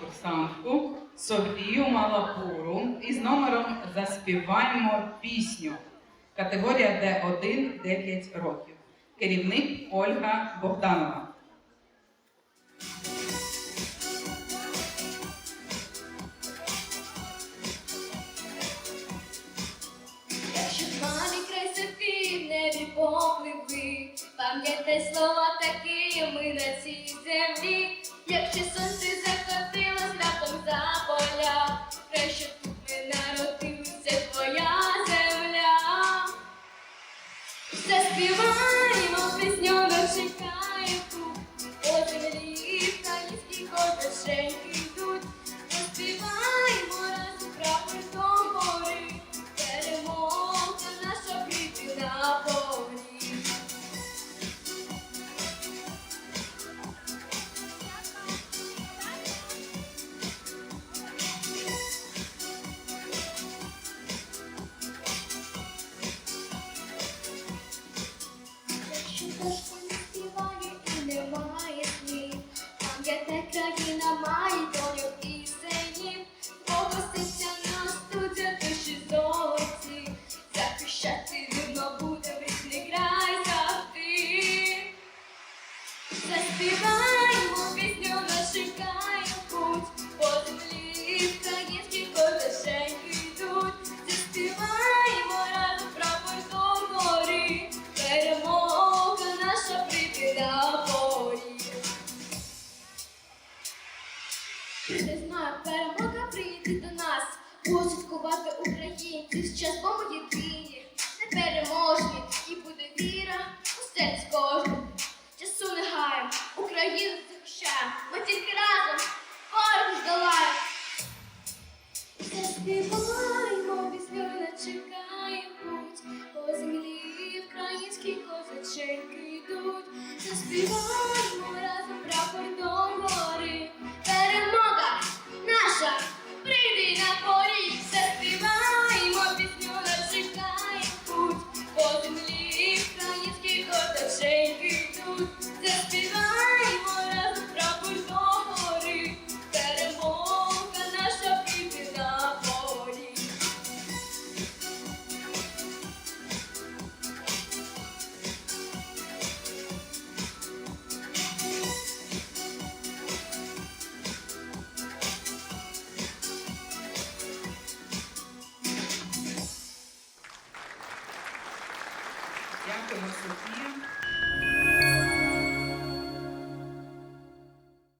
курсантку Софію Малапуру із номером Заспіваємо пісню. Категорія Д1 9 років. Керівник Ольга Богданова. Пам'ятай слова такі ми на цій землі. Якщо сонце Заспіваємо будуть українці з часом єдині, непереможні, і буде віра у серці кожного. Часу не гаємо, Україну захищаємо, ми тільки разом ворог здолаємо. Заспіваємо пісню, не чекає по землі українські козаченьки йдуть. Заспіваємо Дякуємо, Софія.